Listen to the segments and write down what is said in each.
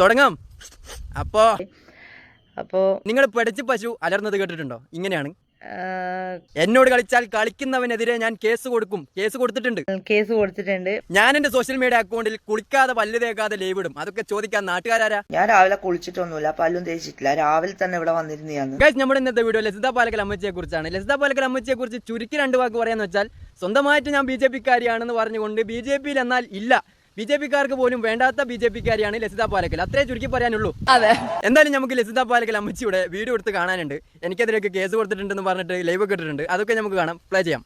തുടങ്ങാം. അപ്പോ അപ്പോ നിങ്ങൾ പിടച്ച് പശു അലർന്നത് കേട്ടിട്ടുണ്ടോ? ഇങ്ങനെയാണ്. എന്നോട് കളിച്ചാൽ കളിക്കുന്നവനെതിരെ ഞാൻ കേസ് കൊടുക്കും. കേസ് കൊടുത്തിട്ടുണ്ട്. കേസ് കൊടുത്തിട്ടുണ്ട്. ഞാൻ എന്റെ സോഷ്യൽ മീഡിയ അക്കൗണ്ടിൽ കുളിക്കാതെ പല്ല് തേക്കാതെ ലൈവ് ഇടും. അതൊക്കെ ചോദിക്കാൻ നാട്ടുകാരാ ഞാൻ രാവിലെ കുളിച്ചിട്ടൊന്നുമില്ല. പല്ലും തേച്ചിട്ടില്ല. രാവിലെ തന്നെ ഇവിടെ വന്നിരുന്നു ഗൈസ് നമ്മുടെ ഇന്നത്തെ വീഡിയോ ലസിത പാലക്കൽ അമ്മച്ചിയെ കുറിച്ചാണ്. ലസിത പാലക്കൽ അമ്മച്ചിയെ കുറിച്ച് ചുരുക്കി രണ്ട് വാക്ക് പറയാന്ന് വെച്ചാൽ സ്വന്തമായിട്ട് ഞാൻ ബി ജെ പിക്കാരിയാണെന്ന് പറഞ്ഞുകൊണ്ട് ബി ജെ പിയിൽ എന്നാൽ ഇല്ല. ബി ജെ പിക്കാർക്ക് പോലും വേണ്ടാത്ത ബി ജെ പിക്കാരിയാണ് ലസിത പാലക്കൽ. അത്രേ ചുരുക്കി പറയാനുള്ളൂ. അതെ. എന്തായാലും നമുക്ക് ലസിത പാലക്കൽ അമ്മച്ചിയുടെ വീഡിയോ എടുത്ത് കാണാനുണ്ട്. എനിക്കെതിരെയൊക്കെ കേസ് കൊടുത്തിട്ടുണ്ടെന്ന് പറഞ്ഞിട്ട് ലൈവ് കിട്ടിട്ടുണ്ട് ഇട്ടിട്ടുണ്ട്. അതൊക്കെ നമുക്ക് കാണാം. പ്ലേ ചെയ്യാം.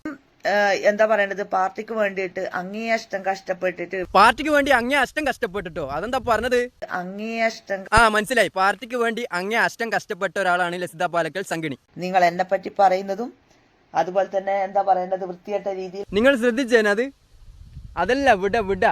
എന്താ പറയണത്? പാർട്ടിക്ക് വേണ്ടിയിട്ട് അങ്ങേയഷ്ടം കഷ്ടപ്പെട്ടിട്ട്. പാർട്ടിക്ക് വേണ്ടി അങ്ങേ അഷ്ടം കഷ്ടപ്പെട്ടിട്ടോ? അതെന്താ പറഞ്ഞത്? അങ്ങേ അഷ്ടം ആ മനസ്സിലായി. പാർട്ടിക്ക് വേണ്ടി അങ്ങേ അഷ്ടം കഷ്ടപ്പെട്ട ഒരാളാണ് ലസിത പാലക്കൽ സംഗിണി നിങ്ങൾ എന്നെ പറ്റി പറയുന്നതും അതുപോലെ തന്നെ എന്താ പറയേണ്ടത് വൃത്തിയായിട്ട രീതിയിൽ നിങ്ങൾ ശ്രദ്ധിച്ചേനത് അതല്ല വിട വിട.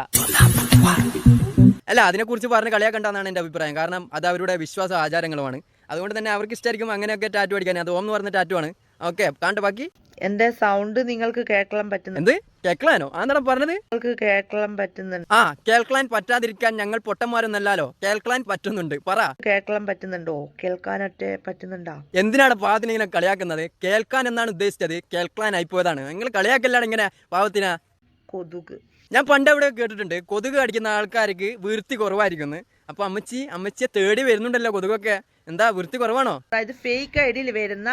അല്ല അതിനെക്കുറിച്ച് പറഞ്ഞ് കളിയാക്കണ്ടെന്നാണ് എന്റെ അഭിപ്രായം. കാരണം അത് അവരുടെ വിശ്വാസ ആചാരങ്ങളുമാണ്. അതുകൊണ്ട് തന്നെ അവർക്ക് ഇഷ്ടമായിരിക്കും അങ്ങനെയൊക്കെ ടാറ്റു അടിക്കാൻ. അത് ഓം എന്ന് പറഞ്ഞ ടാറ്റു ആണ്. ഓക്കെ കാണ്ട് ബാക്കി. എന്റെ സൗണ്ട് നിങ്ങൾക്ക് കേൾക്കാൻ പറ്റുന്നു എന്ത്? കേൾക്കാനോ ആന്താ പറഞ്ഞത്. നിങ്ങൾക്ക് കേൾക്കാൻ പറ്റുന്നുണ്ട്. ആ കേൾക്കാൻ പറ്റാതിരിക്കാൻ ഞങ്ങൾ പൊട്ടന്മാരൊന്നല്ലോ കേൾക്കാൻ പറ്റുന്നുണ്ട്. പറ. കേൾക്കാൻ പറ്റുന്നുണ്ടോ? കേൾക്കാനൊക്കെ പറ്റുന്നുണ്ടോ? എന്തിനാണ് പാവത്തിന് ഇങ്ങനെ കളിയാക്കുന്നത്? കേൾക്കാൻ എന്നാണ് ഉദ്ദേശിച്ചത്? കേൾക്കാൻ ആയിപ്പോയതാണ് നിങ്ങൾ കളിയാക്കല്ലാണ് ഇങ്ങനെ പാവത്തിനാ? കൊതുക്. ഞാൻ പണ്ട് അവിടെ കേട്ടിട്ടുണ്ട്. കൊതുക് കടിക്കുന്ന ആൾക്കാർക്ക് വൃത്തി കുറവായിരിക്കും അപ്പൊ അമ്മച്ചി അമ്മച്ചിയെ തേടി വരുന്നുണ്ടല്ലോ കൊതുകൊക്കെ. എന്താ വൃത്തി കുറവാണോ? അതായത് ഫേക്ക് ഐഡിയിൽ വരുന്ന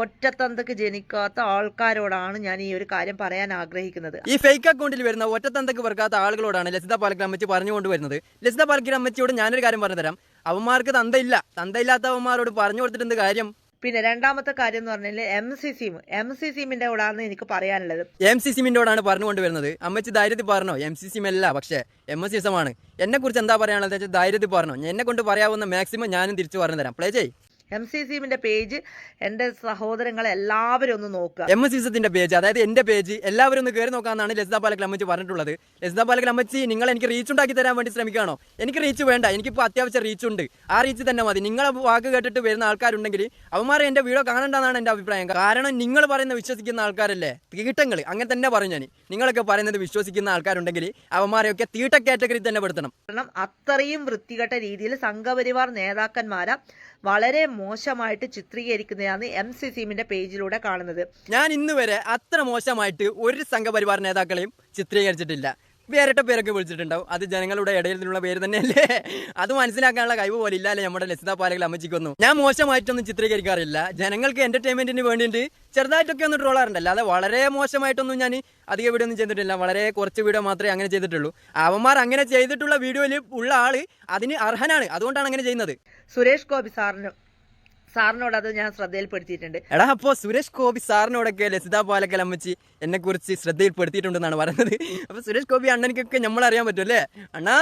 ഒറ്റത്തന്തക്ക് ജനിക്കാത്ത ആൾക്കാരോടാണ് ഞാൻ ഈ ഒരു കാര്യം പറയാൻ ആഗ്രഹിക്കുന്നത്. ഈ ഫേക്ക് അക്കൗണ്ടിൽ വരുന്ന ഒറ്റത്തന്തക്ക് വർക്കാത്ത ആളുകളോടാണ് ലസിത പാലക്കൽ അമ്മച്ചി പറഞ്ഞുകൊണ്ട് വരുന്നത്. ലസിത പാലക്കൽ അമ്മച്ചിയോട് ഞാനൊരു കാര്യം പറഞ്ഞു തരാം അവന്മാർക്ക് തന്തയില്ല. തന്തയില്ലാത്ത അവന്മാരോട് പറഞ്ഞു കൊടുത്തിട്ട് എന്ത് കാര്യം? പിന്നെ രണ്ടാമത്തെ കാര്യം എന്ന് പറഞ്ഞാൽ എം സി സിം എം സി സിമിന്റെ കൂടാന്ന് എനിക്ക് പറയാനുള്ളത് എം സി സിമിന്റെോടാണ് പറഞ്ഞുകൊണ്ട് വരുന്നത് അമ്മച്ചി ധൈര്യത്തിൽ പറഞ്ഞോ എം സി സിം അല്ല പക്ഷേ എം എസ് സിസമാണ് എന്നെ കുറിച്ച് എന്താ പറയാനുള്ളത് ധൈര്യത്തിൽ പറഞ്ഞോ എന്നെ കൊണ്ട് പറയാവുന്ന മാക്സിമം ഞാനും തിരിച്ചു പറഞ്ഞു തരാം പ്ലേ ചെയ് എം സി സിമിന്റെ പേജ് എന്റെ സഹോദരങ്ങളെ എല്ലാവരും ഒന്ന് നോക്കുക. എം സി സിന്റെ പേജ് അതായത് എന്റെ പേജ് എല്ലാവരും ഒന്ന് കയറി നോക്കാന്നാണ് ലസിത പാലക്കൽ അമ്മച്ചി പറഞ്ഞിട്ടുള്ളത്. ലസിത പാലക്കൽ അമ്മച്ചി നിങ്ങൾ എനിക്ക് റീച്ച് ഉണ്ടാക്കി തരാൻ വേണ്ടി ശ്രമിക്കുകയാണോ? എനിക്ക് റീച്ച് വേണ്ട എനിക്കിപ്പോൾ അത്യാവശ്യം റീച്ച് ഉണ്ട്. ആ റീച്ച് തന്നെ മതി. നിങ്ങളെ വാക്ക് കേട്ടിട്ട് വരുന്ന ആൾക്കാരുണ്ടെങ്കിൽ അവന്മാരെ എന്റെ വീഡിയോ കാണണ്ടെന്നാണ് എന്റെ അഭിപ്രായം. കാരണം നിങ്ങൾ പറയുന്ന വിശ്വസിക്കുന്ന ആൾക്കാരല്ലേ? തീട്ടങ്ങൾ അങ്ങനെ തന്നെ പറയും ഞാൻ. നിങ്ങളൊക്കെ പറയുന്നത് വിശ്വസിക്കുന്ന ആൾക്കാരുണ്ടെങ്കിൽ അവന്മാരെയൊക്കെ തീട്ട കാറ്റഗറി തന്നെ പെടുത്തണം. കാരണം അത്രയും വൃത്തികെട്ട രീതിയിൽ സംഘപരിവാർ നേതാക്കന്മാരെ. വളരെ മോശമായിട്ട് ചിത്രീകരിക്കുന്നതാണ് എം സി സിമിന്റെ പേജിലൂടെ കാണുന്നത്. ഞാൻ ഇന്ന് വരെ അത്ര മോശമായിട്ട് ഒരു സംഘപരിവാർ നേതാക്കളെയും ചിത്രീകരിച്ചിട്ടില്ല. വേറിട്ട പേരൊക്കെ വിളിച്ചിട്ടുണ്ടാവും. അത് ജനങ്ങളുടെ ഇടയിൽ നിന്നുള്ള പേര് തന്നെയല്ലേ? അത് മനസ്സിലാക്കാനുള്ള കഴിവ് പോലെ ഇല്ലല്ലേ നമ്മുടെ ലസിത പാലകൾ അമ്മച്ചിക്കൊന്നും. ഞാൻ മോശമായിട്ടൊന്നും ചിത്രീകരിക്കാറില്ല. ജനങ്ങൾക്ക് എന്റർടൈൻമെന്റിന് വേണ്ടിയിട്ട് ചെറുതായിട്ടൊക്കെ ഒന്ന് ട്രോളാറുണ്ട് അല്ലാതെ വളരെ മോശമായിട്ടൊന്നും ഞാൻ അധികം വീഡിയോ ഒന്നും ചെയ്തിട്ടില്ല. വളരെ കുറച്ച് വീഡിയോ മാത്രമേ അങ്ങനെ ചെയ്തിട്ടുള്ളൂ. അവന്മാർ അങ്ങനെ ചെയ്തിട്ടുള്ള വീഡിയോയിൽ ഉള്ള ആൾ അതിന് അർഹനാണ്. അതുകൊണ്ടാണ് അങ്ങനെ ചെയ്യുന്നത്. സുരേഷ് ഗോപി സാറിന് സാറിനോട് അത് ഞാൻ ശ്രദ്ധയിൽപ്പെടുത്തിയിട്ടുണ്ട്. എടാ അപ്പോ സുരേഷ് ഗോപി സാറിനോടൊക്കെ ലസിത പാലക്കൽ അമ്മച്ചി എന്നെ കുറിച്ച് ശ്രദ്ധയിൽപ്പെടുത്തിയിട്ടുണ്ടെന്നാണ് പറയുന്നത് അപ്പൊ സുരേഷ് ഗോപി അണ്ണനിക്കൊക്കെ നമ്മൾ അറിയാൻ പറ്റും അല്ലേ? അണ്ണാ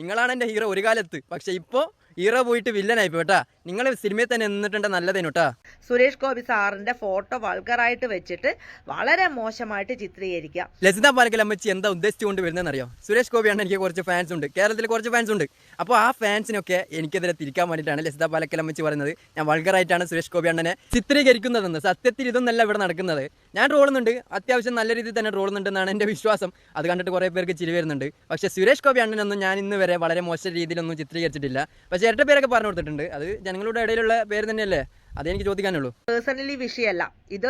നിങ്ങളാണ് എന്റെ ഹീറോ ഒരു കാലത്ത്. പക്ഷെ ഇപ്പോ ഹീറോ പോയിട്ട് വില്ലനായി കേട്ടാ. നിങ്ങൾ സിനിമയിൽ തന്നെ നിന്നിട്ടുണ്ട് നല്ലതേനു കേട്ടാ. സുരേഷ് ഗോപി സാറിന്റെ ഫോട്ടോ വൾഗറായിട്ട് വെച്ചിട്ട് വളരെ മോശമായിട്ട് ചിത്രീകരിക്കുക. ലസിത പാലക്കൽ അമ്മച്ചി എന്താ ഉദ്ദേശിച്ചുകൊണ്ട് വരുന്നതെന്ന് അറിയോ സുരേഷ് ഗോപിയാണ് എനിക്ക് കുറച്ച് ഫാൻസ് ഉണ്ട്. കേരളത്തിൽ കുറച്ച് ഫാൻസ് ഉണ്ട്. അപ്പോൾ ആ ഫാൻസിനൊക്കെ എനിക്കെതിരെ തിരിക്കാൻ വേണ്ടിയിട്ടാണ് ലസിത പാലക്കൽ അമ്മച്ചി പറയുന്നത്. ഞാൻ വൾഗറായിട്ടാണ് സുരേഷ് ഗോപി അണ്ണനെ ചിത്രീകരിക്കുന്നതെന്ന്. സത്യത്തിൽ ഇതൊന്നല്ല ഇവിടെ നടക്കുന്നത്. ഞാൻ ട്രോളുന്നുണ്ട് അത്യാവശ്യം നല്ല രീതിയിൽ തന്നെ ട്രോളുന്നുണ്ടെന്നാണ് എന്റെ വിശ്വാസം. അത് കണ്ടിട്ട് കുറേ പേർക്ക് ചിരി വരുന്നുണ്ട്. പക്ഷേ സുരേഷ് ഗോപി അണ്ണനൊന്നും ഞാൻ ഇന്ന് വരെ വളരെ മോശം രീതിയിലൊന്നും ചിത്രീകരിച്ചിട്ടില്ല. പക്ഷേ ഇരട്ട പേരൊക്കെ പറഞ്ഞു കൊടുത്തിട്ടുണ്ട്. അത് ജനങ്ങളുടെ ഇടയിലുള്ള പേര് തന്നെയല്ലേ? അതെനിക്ക് ചോദിക്കാനുള്ളൂ. പേഴ്സണലി വിഷയമല്ല ഇത്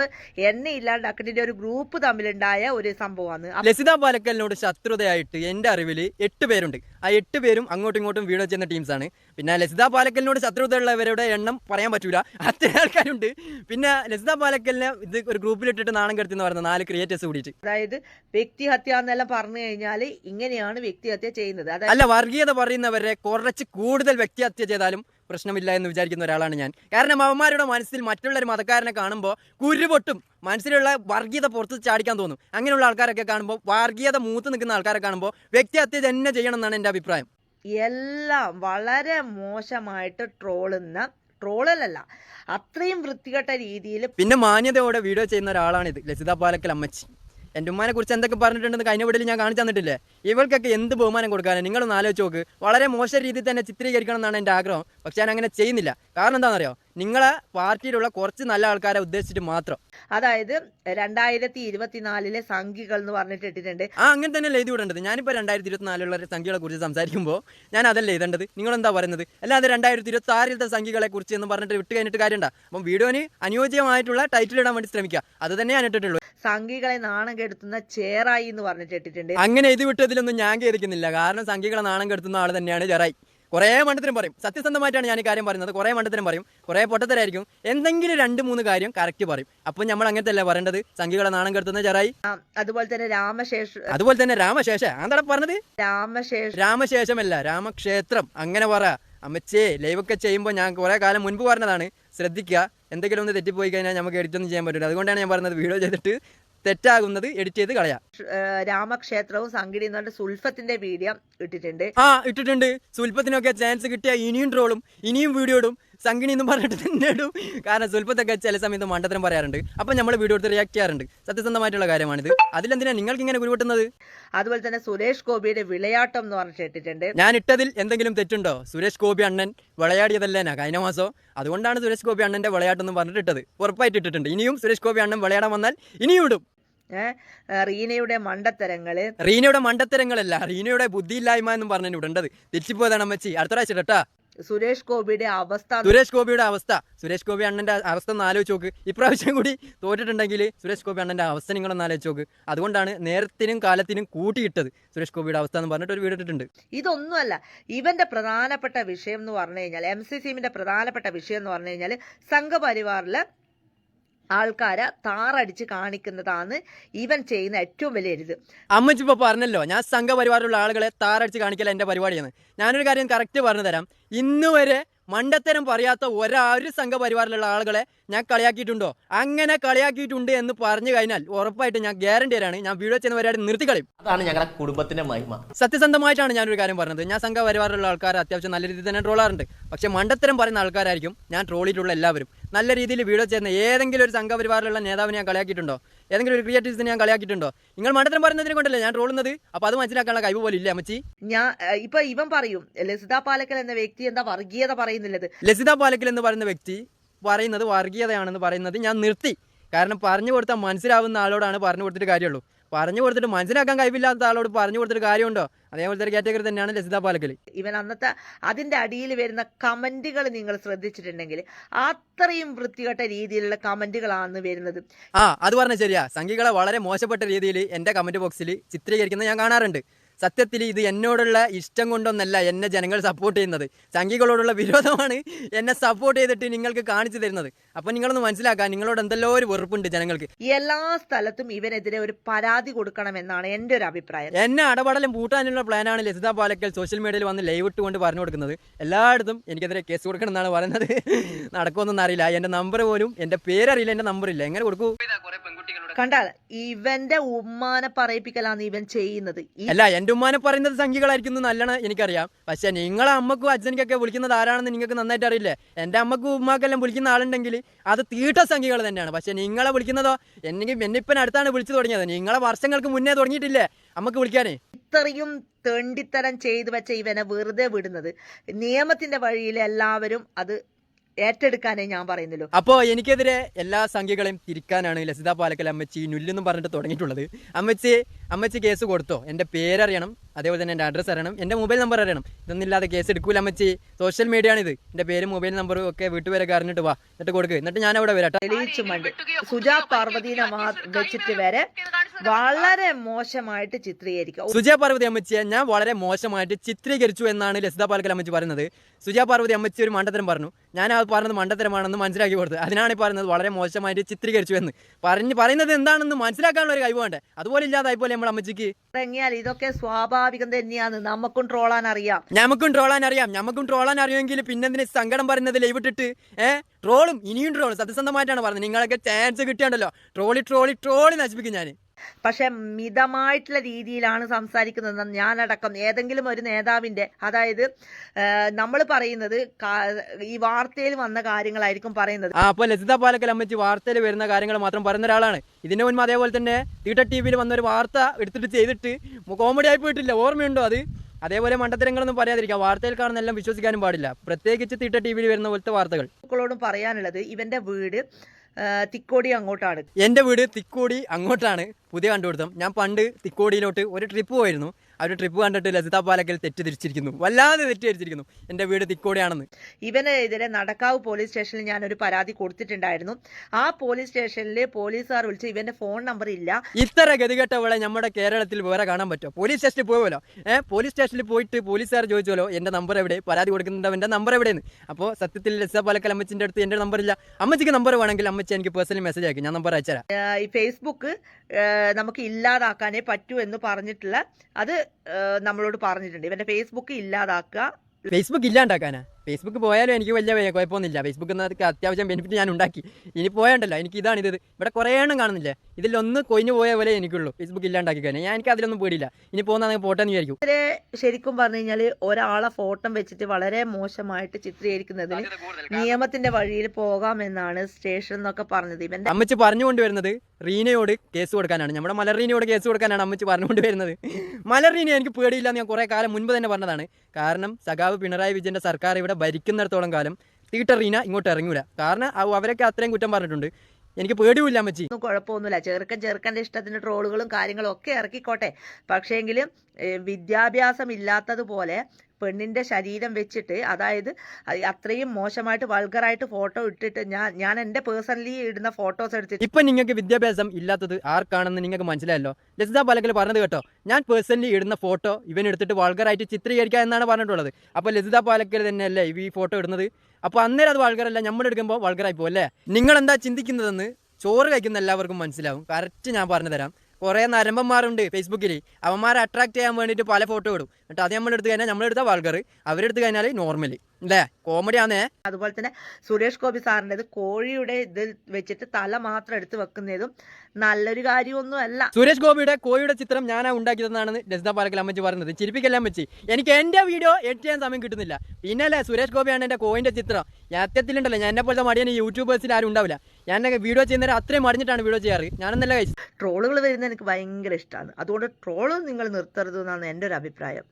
എന്നെ ഇല്ലാണ്ടാക്കുന്നതിന്റെ ഒരു ഗ്രൂപ്പ് തമ്മിലുണ്ടായ ഒരു സംഭവമാണ്. ലസിത പാലക്കലിനോട് ശത്രുതയായിട്ട് എന്റെ അറിവിൽ എട്ട് പേരുണ്ട്. ആ എട്ട് പേരും അങ്ങോട്ടും ഇങ്ങോട്ടും വീഡിയോ ചെയ്യുന്ന ആണ്. പിന്നെ ലസിത പാലക്കലിനോട് ശത്രുതയുള്ളവരുടെ എണ്ണം പറയാൻ പറ്റൂല. അത്ര ആൾക്കാരുണ്ട്. പിന്നെ ലസിത പാലക്കലിനെ ഇത് ഒരു ഗ്രൂപ്പിലിട്ടിട്ട് നാണം കെടുത്തി എന്ന് പറയുന്ന നാല് ക്രിയേറ്റേഴ്സ് കൂടിയിട്ട്. അതായത് വ്യക്തിഹത്യ എന്നെല്ലാം പറഞ്ഞു കഴിഞ്ഞാൽ ഇങ്ങനെയാണ് വ്യക്തിഹത്യ ചെയ്യുന്നത്. അല്ല വർഗീയത പറയുന്നവരെ കുറച്ച് കൂടുതൽ വ്യക്തിഹത്യ ചെയ്താലും പ്രശ്നമില്ല എന്ന് വിചാരിക്കുന്ന ഒരാളാണ് ഞാൻ. കാരണം അവന്മാരുടെ മനസ്സിൽ മറ്റുള്ള ഒരു മതക്കാരനെ കാണുമ്പോൾ കുരുപൊട്ടും. മനസ്സിലുള്ള വർഗീയത പുറത്ത് ചാടിക്കാൻ തോന്നും. അങ്ങനെയുള്ള ആൾക്കാരൊക്കെ കാണുമ്പോൾ വർഗീയത മൂത്ത് നിൽക്കുന്ന ആൾക്കാരെ കാണുമ്പോൾ വ്യക്തിഹത്യ തന്നെ ചെയ്യണം എന്നാണ് എന്റെ അഭിപ്രായം. എല്ലാം വളരെ മോശമായിട്ട് ട്രോളുന്ന ട്രോളലല്ല അത്രയും വൃത്തികെട്ട രീതിയിൽ പിന്നെ മാന്യതയോടെ വീഡിയോ ചെയ്യുന്ന ഒരാളാണിത് ലസിത പാലക്കൽ അമ്മച്ചി. എന്റെ ഉമ്മാനെ കുറിച്ച് എന്തൊക്കെ പറഞ്ഞിട്ടുണ്ടെന്ന് കഴിഞ്ഞ വീട്ടിൽ ഞാൻ കാണിച്ചു തന്നിട്ടില്ലേ? ഇവൾക്കൊക്കെ എന്ത് ബഹുമാനം കൊടുക്കാനും? നിങ്ങളൊന്ന് ആലോചിച്ച് നോക്ക്. വളരെ മോശം രീതിയിൽ തന്നെ ചിത്രീകരിക്കണം എന്നാണ് എന്റെ ആഗ്രഹം. പക്ഷെ ഞാൻ അങ്ങനെ ചെയ്യുന്നില്ല. കാരണം എന്താണെന്നറിയോ? നിങ്ങളെ പാർട്ടിയിലുള്ള കുറച്ച് നല്ല ആൾക്കാരെ ഉദ്ദേശിച്ചിട്ട് മാത്രം. അതായത് രണ്ടായിരത്തി ഇരുപത്തിനാലിലെ സംഖ്യകൾ എന്ന് പറഞ്ഞിട്ട് ഇട്ടിട്ടുണ്ട്. ആ അങ്ങനെ തന്നെ എഴുതി വിടേണ്ടത്. ഞാനിപ്പോൾ രണ്ടായിരത്തി ഇരുപത്തിനാലുള്ള സംഖ്യകളെ കുറിച്ച് സംസാരിക്കുമ്പോൾ ഞാൻ അതല്ലേ എഴുതേണ്ടത്? നിങ്ങൾ എന്താ പറയുന്നത്? അല്ലാതെ രണ്ടായിരത്തി ഇരുപത്തി ആറിലത്തെ സംഖ്യകളെ കുറിച്ച് എന്ന് പറഞ്ഞിട്ട് വിട്ട് കഴിഞ്ഞിട്ട് കാര്യമുണ്ട? അപ്പം വീഡിയോന് അനുയോജ്യമായിട്ടുള്ള ടൈറ്റിൽ ഇടാൻ വേണ്ടി ശ്രമിക്കുക. അത് തന്നെ ഞാൻ ഇട്ടിട്ടുള്ളൂ സംഖ്യകളെ നാണം കെടുത്തുന്ന ചേറായി എന്ന് പറഞ്ഞിട്ട് ഇട്ടിട്ടുണ്ട്. അങ്ങനെ എഴുതി വിട്ടതിലൊന്നും ഞാൻ കേൾക്കുന്നില്ല കാരണം സംഖ്യകളെ നാണം കെടുത്തുന്ന ആൾ തന്നെയാണ് ജറായി കുറേ മണ്ടത്തിനും പറയും. സത്യസന്ധമായിട്ടാണ് ഞാൻ ഈ കാര്യം പറയുന്നത്. കുറേ മണ്ടത്തിനും പറയും. കുറേ പൊട്ടത്തരായിരിക്കും. എന്തെങ്കിലും രണ്ട് മൂന്ന് കാര്യം കറക്റ്റ് പറയും. അപ്പം നമ്മൾ അങ്ങനത്തെ അല്ലേ പറയേണ്ടത്? സംഖ്യകളെ നാണം കെടുത്തുന്ന ചെറായി. അതുപോലെ തന്നെ രാമശേഷ അതുപോലെ തന്നെ രാമശേഷ. എന്താ പറഞ്ഞത്? രാമശേഷ രാമശേഷമല്ല രാമക്ഷേത്രം. അങ്ങനെ പറ. അമ്മച്ചേ ലൈവൊക്കെ ചെയ്യുമ്പോൾ ഞാൻ കുറേ കാലം മുൻപ് പറഞ്ഞതാണ്. ശ്രദ്ധിക്കുക എന്തെങ്കിലും ഒന്ന് തെറ്റിപ്പോയി കഴിഞ്ഞാൽ നമുക്ക് എഡിറ്റ് ഒന്നും ചെയ്യാൻ പറ്റില്ല അതുകൊണ്ടാണ് ഞാൻ പറഞ്ഞത്. വീഡിയോ ചെയ്തിട്ട് തെറ്റാകുന്നത് എഡിറ്റ് ചെയ്ത് കളയാം. രാമക്ഷേത്രവും സംഗീതി എന്ന് സുൽഫത്തിന്റെ വീഡിയോ ഇട്ടിട്ടുണ്ട്. ആ ഇട്ടിട്ടുണ്ട്. സുൽഫത്തിനൊക്കെ ചാൻസ് കിട്ടിയ ഇനിയും ട്രോളും ഇനിയും വീഡിയോ ഇടും. സംഗിണി എന്നും പറഞ്ഞിട്ട് തന്നെ ഇടും. കാരണം സുൽഫത്തൊക്കെ ചില സമയത്ത് മണ്ടത്തരം പറയാറുണ്ട്. അപ്പം നമ്മൾ വീഡിയോ എടുത്ത് റിയാക്ട് ചെയ്യാറുണ്ട്. സത്യസന്ധമായിട്ടുള്ള കാര്യമാണിത്. അതിലെന്തിനാ നിങ്ങൾക്ക് ഇങ്ങനെ കുരുവട്ടുന്നത്? അതുപോലെ തന്നെ സുരേഷ് ഗോപിയുടെ വിളയാട്ടം എന്ന് പറഞ്ഞിട്ട് ഇട്ടിട്ടുണ്ട്. ഞാൻ ഇട്ടതിൽ എന്തെങ്കിലും തെറ്റുണ്ടോ? സുരേഷ് ഗോപി അണ്ണൻ വിളയാടിയതല്ലേനാ? കഴിഞ്ഞ മാസം? അതുകൊണ്ടാണ് സുരേഷ് ഗോപി അണ്ണന്റെ വിളയാട്ടം എന്ന് പറഞ്ഞിട്ട് ഇട്ടത്. ഉറപ്പായിട്ട് ഇട്ടിട്ടുണ്ട്. ഇനിയും സുരേഷ് ഗോപി അണ്ണൻ വിളയാടാൻ വന്നാൽ ഇനിയും ഇടും. റീനയുടെ മണ്ടത്തരങ്ങൾ. റീനയുടെ മണ്ടത്തരങ്ങളല്ല റീനയുടെ ബുദ്ധിയില്ലായ്മ എന്നും പറഞ്ഞു വിടേണ്ടത് തെറ്റിപ്പോയതാണ് അമ്മച്ചി. അടുത്ത പ്രാവശ്യം കേട്ടാ. സുരേഷ് ഗോപിയുടെ അവസ്ഥ സുരേഷ് ഗോപിയുടെ അവസ്ഥ. സുരേഷ് ഗോപി അണ്ണന്റെ അവസ്ഥ ഒന്ന് ആലോചിച്ച് നോക്ക്. ഇപ്രാവശ്യം കൂടി തോറ്റിട്ടുണ്ടെങ്കിൽ സുരേഷ് ഗോപി അണ്ണന്റെ അവസ്ഥ നിങ്ങളൊന്ന് ആലോചിച്ച് നോക്ക്. അതുകൊണ്ടാണ് നേരത്തിനും കാലത്തിനും കൂട്ടിയിട്ടത് സുരേഷ് ഗോപിയുടെ അവസ്ഥ എന്ന് പറഞ്ഞിട്ട് ഒരു വീഡിയോ ഇട്ടിട്ടുണ്ട്. ഇതൊന്നുമല്ല. ഇവന്റെ പ്രധാനപ്പെട്ട വിഷയം എന്ന് പറഞ്ഞു കഴിഞ്ഞാൽ എം സി സിമിന്റെ പ്രധാനപ്പെട്ട വിഷയം എന്ന് പറഞ്ഞു കഴിഞ്ഞാൽ സംഘപരിവാറിലെ ആൾക്കാരെ താറടിച്ച് കാണിക്കുന്നതാണ് ഇവൻ ചെയ്യുന്ന ഏറ്റവും വലിയ ഇത് അമ്മച്ചി ഇപ്പോൾ പറഞ്ഞല്ലോ ഞാൻ സംഘപരിവാരമുള്ള ആളുകളെ താറടിച്ച് കാണിക്കല എന്റെ പരിപാടിയാണ്. ഞാനൊരു കാര്യം കറക്റ്റ് പറഞ്ഞു തരാം ഇന്നുവരെ മണ്ടത്തരം പറയാത്ത ഒരാ ഒരു സംഘപരിവാറിലുള്ള ആളുകളെ ഞാൻ കളിയാക്കിയിട്ടുണ്ടോ? അങ്ങനെ കളിയാക്കിയിട്ടുണ്ട് എന്ന് പറഞ്ഞു കഴിഞ്ഞാൽ ഉറപ്പായിട്ട് ഞാൻ ഗ്യാരണ്ടി തരാണ്. ഞാൻ വീഡിയോ ചെയ്യുന്ന പരിപാടി നിർത്തിക്കളയും. അതാണ് ഞങ്ങളുടെ കുടുംബത്തിന്റെ മഹിമ. സത്യസന്ധമായിട്ടാണ് ഞാനൊരു കാര്യം പറഞ്ഞത്. ഞാൻ സംഘ സംഘപരിവാറിലുള്ള ആൾക്കാർ അത്യാവശ്യം നല്ല രീതിയിൽ തന്നെ ട്രോളാറുണ്ട് പക്ഷെ മണ്ടത്തരം പറയുന്ന ആൾക്കാരായിരിക്കും ഞാൻ ട്രോളിയിട്ടുള്ള എല്ലാവരും. നല്ല രീതിയിൽ വീഡിയോ ചെയ്യുന്ന ഏതെങ്കിലും ഒരു സംഘപരിവാറിലുള്ള നേതാവിനെ ഞാൻ കളിയാക്കിയിട്ടുണ്ടോ? ഏതെങ്കിലും ഒരു ക്രിയേറ്റീവ്സിനെ ഞാൻ കളിയാക്കിയിട്ടുണ്ടോ? നിങ്ങൾ മണ്ടത്തരം പറയുന്നതിനെ കൊണ്ടല്ലേ ഞാൻ ട്രോളുന്നത് അപ്പോൾ അത് മനസ്സിലാക്കാനുള്ള കഴിവ് പോലും ഇല്ല അമ്മച്ചി. ഞാൻ ഇപ്പൊ ഇവൻ പറയും ലസിത പാലക്കൽ എന്ന വ്യക്തി എന്താ വർഗീയത പറയുന്നില്ലത്. ലസിത പാലക്കൽ എന്ന് പറയുന്ന വ്യക്തി പറയുന്നത് വർഗീയതയാണെന്ന് പറയുന്നത് ഞാൻ നിർത്തി. കാരണം പറഞ്ഞു കൊടുത്താൽ മനസ്സിലാവുന്ന ആളോടാണ് പറഞ്ഞു കൊടുത്തിട്ട് കാര്യമുള്ളൂ. പറഞ്ഞു കൊടുത്തിട്ട് മനസ്സിലാക്കാൻ കഴിവില്ലാത്ത ആളോട് പറഞ്ഞു കൊടുത്തിട്ട് കാര്യമുണ്ടോ? അതേപോലത്തെ കാറ്റഗറി തന്നെയാണ് ലസിത പാലക്കൽ ഇവൻ അന്നത്തെ അതിന്റെ അടിയിൽ വരുന്ന കമന്റുകൾ നിങ്ങൾ ശ്രദ്ധിച്ചിട്ടുണ്ടെങ്കിൽ അത്രയും വൃത്തികെട്ട രീതിയിലുള്ള കമന്റുകളാണ് വരുന്നത്. ആ അത് പറഞ്ഞ ശരിയാ. സംഘികളെ വളരെ മോശപ്പെട്ട രീതിയിൽ എന്റെ കമന്റ് ബോക്സിൽ ചിത്രീകരിക്കുന്നത് ഞാൻ കാണാറുണ്ട്. സത്യത്തിൽ ഇത് എന്നോടുള്ള ഇഷ്ടം കൊണ്ടൊന്നല്ല എന്നെ ജനങ്ങൾ സപ്പോർട്ട് ചെയ്യുന്നത്. സംഘികളോടുള്ള വിരോധമാണ് എന്നെ സപ്പോർട്ട് ചെയ്തിട്ട് നിങ്ങൾക്ക് കാണിച്ചു തരുന്നത്. അപ്പോൾ നിങ്ങളൊന്ന് മനസ്സിലാക്കാൻ നിങ്ങളോട് എന്തെല്ലോ ഒരു വെറുപ്പുണ്ട് ജനങ്ങൾക്ക്. എല്ലാ സ്ഥലത്തും ഇവനെതിരെ ഒരു പരാതി കൊടുക്കണമെന്നാണ് എന്റെ ഒരു അഭിപ്രായം. എന്നെ അടപടലം പൂട്ടാനുള്ള പ്ലാനാണ് ലസിത പാലക്കൽ സോഷ്യൽ മീഡിയയിൽ വന്ന് ലൈവ് ഇട്ട് കൊണ്ട് പറഞ്ഞു കൊടുക്കുന്നത്. എല്ലായിടത്തും എനിക്കെതിരെ കേസ് കൊടുക്കണം എന്നാണ് പറയുന്നത്. നടക്കുമെന്നൊന്നും അറിയില്ല. എന്റെ നമ്പർ പോലും എന്റെ പേരറിയില്ല എന്റെ നമ്പർ ഇല്ല. എങ്ങനെ കൊടുക്കൂ? കണ്ടാൽ ഇവന്റെ ഉമ്മാനെ പറയിപ്പിക്കലാണ് ഇവൻ ചെയ്യുന്നത്. അല്ല എന്റെ ഉമ്മാനെ പറയുന്നത് സംഖ്യകളായിരിക്കും എന്ന് നല്ലോണം എനിക്കറിയാം. പക്ഷേ നിങ്ങളെ അമ്മക്കും അച്ഛനക്കൊക്കെ വിളിക്കുന്നത് ആരാണെന്ന് നിങ്ങൾക്ക് നന്നായിട്ട് അറിയില്ലേ? എന്റെ അമ്മക്കും ഉമ്മാക്കെല്ലാം വിളിക്കുന്ന ആളുണ്ടെങ്കിൽ അത് തീട്ട സംഖ്യകൾ തന്നെയാണ്. പക്ഷേ നിങ്ങളെ വിളിക്കുന്നതോ എന്നെങ്കിൽ എന്നിപ്പൻ അടുത്താണ് വിളിച്ചു തുടങ്ങിയത്. നിങ്ങളെ വർഷങ്ങൾക്ക് മുന്നേ തുടങ്ങിയിട്ടില്ലേ അമ്മയ്ക്ക് വിളിക്കാനേ? ഇത്രയും തെണ്ടിത്തരം ചെയ്തു വെച്ച ഇവനെ വെറുതെ വിടുന്നത്. നിയമത്തിന്റെ വഴിയിൽ എല്ലാവരും അത് ഏറ്റെടുക്കാനേ ഞാൻ പറയുന്നുള്ളൂ. അപ്പോ എനിക്കെതിരെ എല്ലാ സംഖ്യകളെയും തിരിക്കാനാണ് ലസിത പാലക്കൽ അമ്മച്ചി നുല്ലെന്നും പറഞ്ഞിട്ട് തുടങ്ങിയിട്ടുള്ളത്. അമ്മച്ചി അമ്മച്ചി കേസ് കൊടുത്തോ? എന്റെ പേരറിയണം. അതേപോലെ തന്നെ എന്റെ അഡ്രസ്സ് അറിയണം. എന്റെ മൊബൈൽ നമ്പർ അറിയണം. ഇതൊന്നില്ലാതെ കേസ് എടുക്കൂല അമ്മച്ചി. സോഷ്യൽ മീഡിയ ആണിത്. ഇത് എന്റെ പേര് മൊബൈൽ നമ്പറും ഒക്കെ വീട്ടുപേരൊക്കെ അറിഞ്ഞിട്ട് വാ. എന്നിട്ട് കൊടുക്ക്. എന്നിട്ട് ഞാൻ അവിടെ വരാം. തെളിയിച്ചുമുണ്ട് സുജാ പാർവതീനെ വെച്ചിട്ട് വരെ വളരെ മോശമായിട്ട് ചിത്രീകരിക്കും സുജ പാർവതി അമ്മച്ചിയെ ഞാൻ വളരെ മോശമായിട്ട് ചിത്രീകരിച്ചു എന്നാണ് ലസിത പാലക്കൽ അമ്മച്ചി പറയുന്നത്. സുജ പാർവതി അമ്മച്ചി ഒരു മണ്ടത്തരം പറഞ്ഞു. ഞാൻ അത് പറഞ്ഞത് മണ്ടത്തരമാണെന്ന് മനസ്സിലാക്കി കൊടുത്തത്. അതിനാണ് പറയുന്നത് വളരെ മോശമായിട്ട് ചിത്രീകരിച്ചു എന്ന്. പറഞ്ഞ് പറയുന്നത് എന്താണെന്ന് മനസ്സിലാക്കാനുള്ള ഒരു കഴിവ് വേണ്ടേ? അതുപോലെ ഇല്ലാതായി പോലെ നമ്മൾ അമ്മച്ചിക്ക്. ഇറങ്ങിയാൽ ഇതൊക്കെ സ്വാഭാവികം തന്നെയാണ്. നമുക്കും ട്രോളാൻ അറിയാം. നമുക്കും ട്രോളാൻ അറിയാം. നമുക്കും ട്രോളാൻ അറിയുമെങ്കിൽ പിന്നെന്തിന് സങ്കടം പറയുന്നത് ലൈവ് ഇട്ടിട്ട്? ഏഹ് ട്രോളും ഇനിയും ട്രോളും സത്യസന്ധമായിട്ടാണ് പറഞ്ഞത് നിങ്ങളൊക്കെ ചാൻസ് കിട്ടിയാണ്ടല്ലോ. ട്രോളി ട്രോളി ട്രോളി നശിപ്പിക്കും ഞാൻ പക്ഷെ മിതമായിട്ടുള്ള രീതിയിലാണ് സംസാരിക്കുന്നത് ഞാനടക്കം ഏതെങ്കിലും ഒരു നേതാവിന്റെ അതായത് നമ്മൾ പറയുന്നത് ഈ വാർത്തയിൽ വന്ന കാര്യങ്ങളായിരിക്കും പറയുന്നത്. ആ അപ്പോൾ ലസിത പാലക്കൽ അമ്മച്ചി വാർത്തയിൽ വരുന്ന കാര്യങ്ങൾ മാത്രം പറയുന്ന ഒരാളാണ്. ഇതിന് മുൻപ് അതേപോലെ തന്നെ തീട്ട ടി വിയിൽ വന്നൊരു വാർത്ത എടുത്തിട്ട് ചെയ്തിട്ട് കോമഡി ആയി പോയിട്ടില്ല. ഓർമ്മയുണ്ടോ അത്? അതേപോലെ മണ്ടത്തരങ്ങളൊന്നും പറയാതിരിക്കാം. വാർത്തയിൽ കാണുന്ന എല്ലാം വിശ്വസിക്കാനും പാടില്ല. പ്രത്യേകിച്ച് തീട്ട ടി വിയിൽ വരുന്ന പോലത്തെ വാർത്തകൾ. മക്കളോടും പറയാനുള്ളത് ഇവന്റെ വീട് തിക്കോടി അങ്ങോട്ടാണ്. എന്റെ വീട് തിക്കോടി അങ്ങോട്ടാണ്. പുതിയ കണ്ടുപിടുത്തം. ഞാൻ പണ്ട് തിക്കോടിയിലോട്ട് ഒരു ട്രിപ്പ് പോയിരുന്നു. ആ ഒരു ട്രിപ്പ് കണ്ടിട്ട് ലസിത പാലക്കൽ തെറ്റിദ്ധരിച്ചിരിക്കുന്നു. വല്ലാതെ തെറ്റിദ്ധരിച്ചിരിക്കുന്നു. എന്റെ വീട് തിക്കോടിയാണെന്ന്. ഇവനെതിരെ നടക്കാവ് പോലീസ് സ്റ്റേഷനിൽ ഞാൻ ഒരു പരാതി കൊടുത്തിട്ടുണ്ടായിരുന്നു. ആ പോലീസ് സ്റ്റേഷനിൽ പോലീസുകാർ വിളിച്ച് ഇവന്റെ ഫോൺ നമ്പർ ഇല്ല. ഇത്ര ഗതികെട്ടവളെ നമ്മുടെ കേരളത്തിൽ വേറെ കാണാൻ പറ്റുമോ? പോലീസ് സ്റ്റേഷനിൽ പോയല്ലോ ഏഹ് പോലീസ് സ്റ്റേഷനിൽ പോയിട്ട് പോലീസുകാർ ചോദിച്ചല്ലോ എന്റെ നമ്പർ എവിടെ? പരാതി കൊടുക്കുന്നുണ്ട്? നമ്പർ എവിടെയെന്ന്? അപ്പോൾ സത്യത്തിൽ ലസിത പാലക്കൽ അമ്മച്ചിന്റെ അടുത്ത് എന്റെ നമ്പർ ഇല്ല. അമ്മച്ചിക്ക് നമ്പർ വേണമെങ്കിൽ അമ്മച്ചി എനിക്ക് പേഴ്സണലി മെസ്സേജ് ആക്കി ഞാൻ നമ്പർ അയച്ചുതരാം. ഈ ഫേസ്ബുക്ക് നമുക്ക് ഇല്ലാതാക്കാനേ പറ്റൂ എന്ന് പറഞ്ഞിട്ടുള്ള അത് നമ്മളോട് പറഞ്ഞിട്ടുണ്ട്. ഇവന്റെ ഫേസ്ബുക്ക് ഇല്ലാതാക്കുക. ഫേസ്ബുക്ക് ഇല്ലാണ്ടാക്കാനാ? ഫേസ്ബുക്ക് പോയാലും എനിക്ക് വലിയ കുഴപ്പമൊന്നുമില്ല. ഫേസ്ബുക്ക് എന്നതൊക്കെ അത്യാവശ്യം ബെനിഫിറ്റ് ഞാൻ ഉണ്ടാക്കി. ഇനി പോയണ്ടല്ലോ എനിക്ക് ഇതാണ് ഇത്. ഇവിടെ കുറേ എണ്ണം കാണുന്നില്ല? ഇതിലൊന്ന് കൊഞ്ഞു പോയ പോലെ എനിക്കുള്ളൂ ഫേസ്ബുക്ക് ഇല്ലാണ്ടാക്കി കഴിഞ്ഞാൽ. ഞാൻ എനിക്ക് അതിലൊന്നും പേടിയില്ല. ഇനി പോകുന്ന പോട്ടെന്ന് വിചാരിക്കും. ഇവരെ ശരിക്കും പറഞ്ഞു കഴിഞ്ഞാൽ ഒരാളെ ഫോട്ടോ വെച്ചിട്ട് വളരെ മോശമായിട്ട് ചിത്രീകരിക്കുന്നതിന് നിയമത്തിന്റെ വഴിയിൽ പോകാമെന്നാണ് സ്റ്റേഷൻ എന്നൊക്കെ പറഞ്ഞത്. ഇവന്റെ അമ്മച്ചി പറഞ്ഞുകൊണ്ട് വരുന്നത് റീനയോട് കേസ് കൊടുക്കാനാണ്. നമ്മുടെ മലറീനയോട് കേസ് കൊടുക്കാനാണ് അമ്മച്ച് പറഞ്ഞുകൊണ്ട് വരുന്നത്. മലർറീന എനിക്ക് പേടിയില്ല എന്ന് ഞാൻ കുറേ കാലം മുൻപ് തന്നെ പറഞ്ഞതാണ്. കാരണം സഖാവ് പിണറായി വിജയന്റെ സർക്കാർ ഇവിടെ ഭരിക്കുന്നിടത്തോളം കാലം തീട്ടറീന ഇങ്ങോട്ട് ഇറങ്ങൂല. കാരണം അവരൊക്കെ അത്രയും കുറ്റം പറഞ്ഞിട്ടുണ്ട്. എനിക്ക് പേടിയില്ല അമ്മച്ചി. കുഴപ്പമൊന്നുമില്ല. ചെറുക്കൻ ചെറുക്കന്റെ ഇഷ്ടത്തിന് ട്രോളുകളും കാര്യങ്ങളും ഒക്കെ ഇറക്കിക്കോട്ടെ. പക്ഷേങ്കിലും വിദ്യാഭ്യാസം ഇല്ലാത്തതുപോലെ പെണ്ണിന്റെ ശരീരം വെച്ചിട്ട് അതായത് അത് അത്രയും മോശമായിട്ട് വൾഗറായിട്ട് ഫോട്ടോ ഇട്ടിട്ട് ഞാൻ ഞാൻ എന്റെ പേഴ്സണലി ഇടുന്ന ഫോട്ടോസ് എടുത്തിട്ട് ഇപ്പൊ നിങ്ങൾക്ക് വിദ്യാഭ്യാസം ഇല്ലാത്തത് ആർക്കാണെന്ന് നിങ്ങൾക്ക് മനസ്സിലായല്ലോ? ലസിത പാലക്കൽ പറഞ്ഞത് കേട്ടോ ഞാൻ പേഴ്സണലി ഇടുന്ന ഫോട്ടോ ഇവൻ എടുത്തിട്ട് വൾഗറായിട്ട് ചിത്രീകരിക്കുക എന്നാണ് പറഞ്ഞിട്ടുള്ളത്. അപ്പോൾ ലസിത പാലക്കൽ തന്നെയല്ലേ ഈ ഫോട്ടോ ഇടുന്നത്? അപ്പോൾ അന്നേരം അത് വൾഗറല്ല നമ്മൾ എടുക്കുമ്പോൾ വൾഗറായി പോകും അല്ലേ? നിങ്ങൾ എന്താ ചിന്തിക്കുന്നതെന്ന് ചോറ് കഴിക്കുന്ന എല്ലാവർക്കും മനസ്സിലാവും. കറക്റ്റ് ഞാൻ പറഞ്ഞു തരാം കുറേ നരമ്പന്മാരുണ്ട് ഫേസ്ബുക്കിൽ അവന്മാരെ അട്രാക്ട് ചെയ്യാൻ വേണ്ടിയിട്ട് പല ഫോട്ടോ ഇടും. എന്നിട്ട് അത് നമ്മളെടുത്ത് കഴിഞ്ഞാൽ നമ്മളെടുത്താൽ വാൾഗർ അവരെടുത്ത് കഴിഞ്ഞാൽ നോർമലി അല്ലേ? കോമഡി ആണേ അതുപോലെ തന്നെ സുരേഷ് ഗോപി സാറിന്റെത് കോഴിയുടെ ഇത് വെച്ചിട്ട് തല മാത്രം എടുത്ത് വെക്കുന്നതും നല്ലൊരു കാര്യമൊന്നും അല്ല സുരേഷ് ഗോപിയുടെ കോഴിയുടെ ചിത്രം ഞാനാ ഉണ്ടാക്കിയതെന്നാണ് ലസിത പാലക്കൽ അമ്മച്ചി പറയുന്നത്. ചിരിപ്പിക്കല്ല അമ്മച്ചി? എനിക്ക് എന്റെ വീഡിയോ എഡിറ്റ് ചെയ്യാൻ സമയം കിട്ടുന്നില്ല. പിന്നല്ലേ സുരേഷ് ഗോപിയാണ് എന്റെ കോയിന്റെ ചിത്രം. ഞാൻ അത്യത്തിലുണ്ടല്ലോ. ഞാൻ എന്നെ പോലത്തെ മടിയാണ് യൂട്യൂബേഴ്സിൽ ആരും ഉണ്ടാവില്ല. ഞാൻ വീഡിയോ ചെയ്യുന്നവരെ അത്രയും മടിഞ്ഞിട്ടാണ് വീഡിയോ ചെയ്യാറ്. ഞാനെന്നല്ല കഴിച്ചു ട്രോളുകൾ വരുന്നത് എനിക്ക് ഭയങ്കര ഇഷ്ടമാണ് അതുകൊണ്ട് ട്രോൾ നിങ്ങൾ നിർത്തരുത് എന്നാണ് എന്റെ ഒരു അഭിപ്രായം.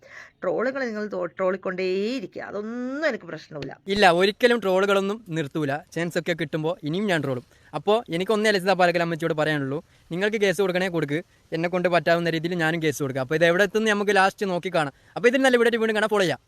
ട്രോളുകൾ നിങ്ങൾ ട്രോളിക്കൊണ്ടേയിരിക്കുക. അതൊന്നും എനിക്ക് പ്രശ്നമില്ല. ഇല്ല ഒരിക്കലും ട്രോളുകളൊന്നും നിർത്തൂല. ചാൻസ് ഒക്കെ കിട്ടുമ്പോൾ ഇനിയും ഞാൻ ട്രോളും. അപ്പോൾ എനിക്കൊന്നേ ലസിത പാലക്കൽ അമ്മച്ചിയോട് പറയാനുള്ളൂ നിങ്ങൾക്ക് കേസ് കൊടുക്കണേ കൊടുക്ക്. എന്നെ കൊണ്ട് പറ്റാവുന്ന രീതിയിൽ ഞാനും കേസ് കൊടുക്കുക അപ്പോൾ ഇത് എവിടെ എത്തുന്നു? നമുക്ക് ലാസ്റ്റ് നോക്കി കാണാം. അപ്പോൾ ഇതിൽ നല്ല ഇവിടെ വീണ്ടും കാണാൻ ഫോളോ ചെയ്യാം.